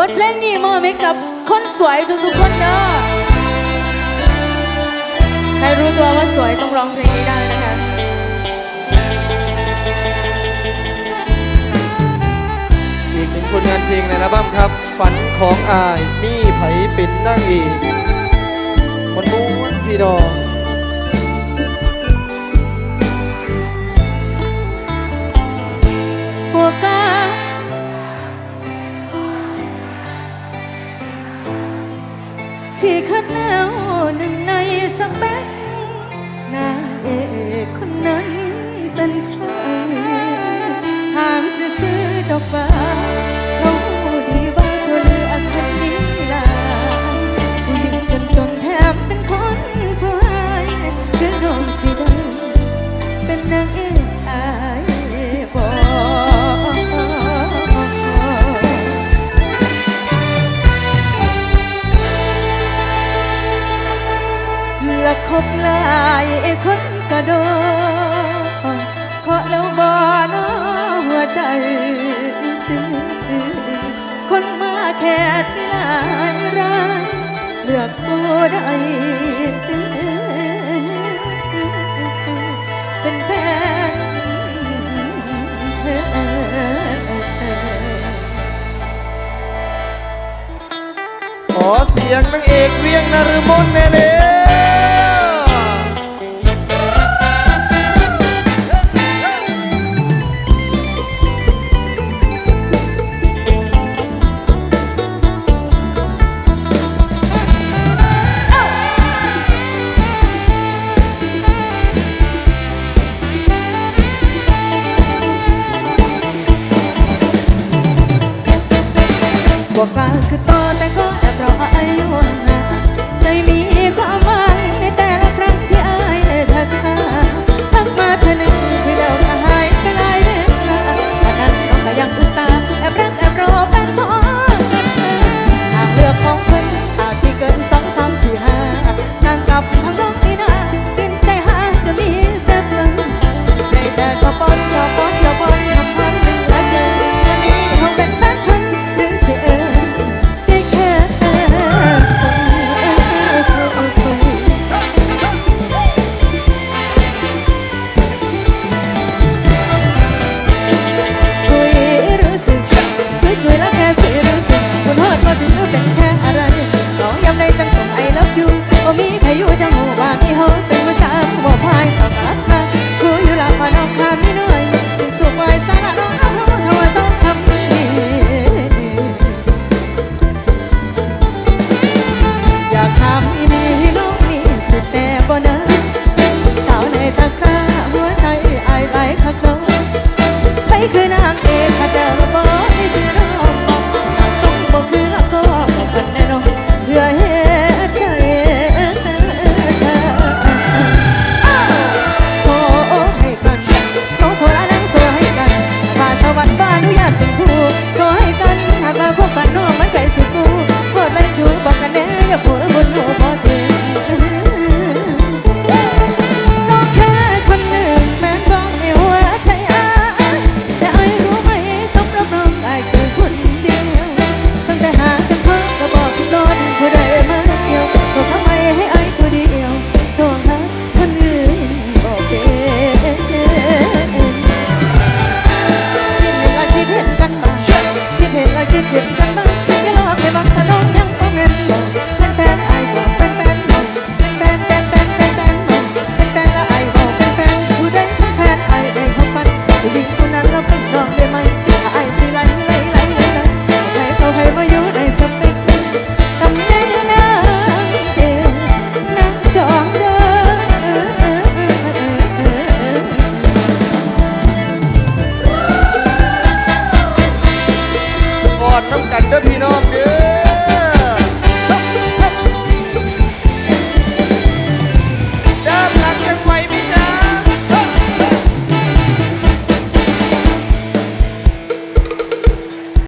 บทเพลงนี้มอบให้กับคนสวยทุกๆคนเด้อใครรู้ตัวว่าสวยต้องร้องเพลงนี้ได้นะคะอีกหนึ่งผลงานเพลงในอัลบั้มครับ ฝันของอาย มีไผเป็นนางเอกมันม้วนพี่ดอก ที่คัดแล้วหนึ่งในสเปกนางเอกคนนั้นเป็นใครทางซื้อดอกฟ้า คนกระโดดเคาะแล้วบ่นหัวใจ คนมาแค่นี่หลายรายเลือกบ่ได้เป็นแฟนเธอขอเสียงนางเอกเวียงนารมนแน่เลย บวกกลางคือ น้องยำในจังส่งไอเลิฟยูว่ามีพายุจังหูว่ามีฮาเป็นประจำบอพายสองรับมาคู่อยู่หลับมานอกคามีเหนื่อยสุขไว้สาระน้องเอาเท่าว่าสองคำนี้อยากถามอีนี่น้องนี่สุดแต่บ่นะ นกันบ้างอย่งหลอกให้บากตะลองยังบ่แม่นบอกแฟน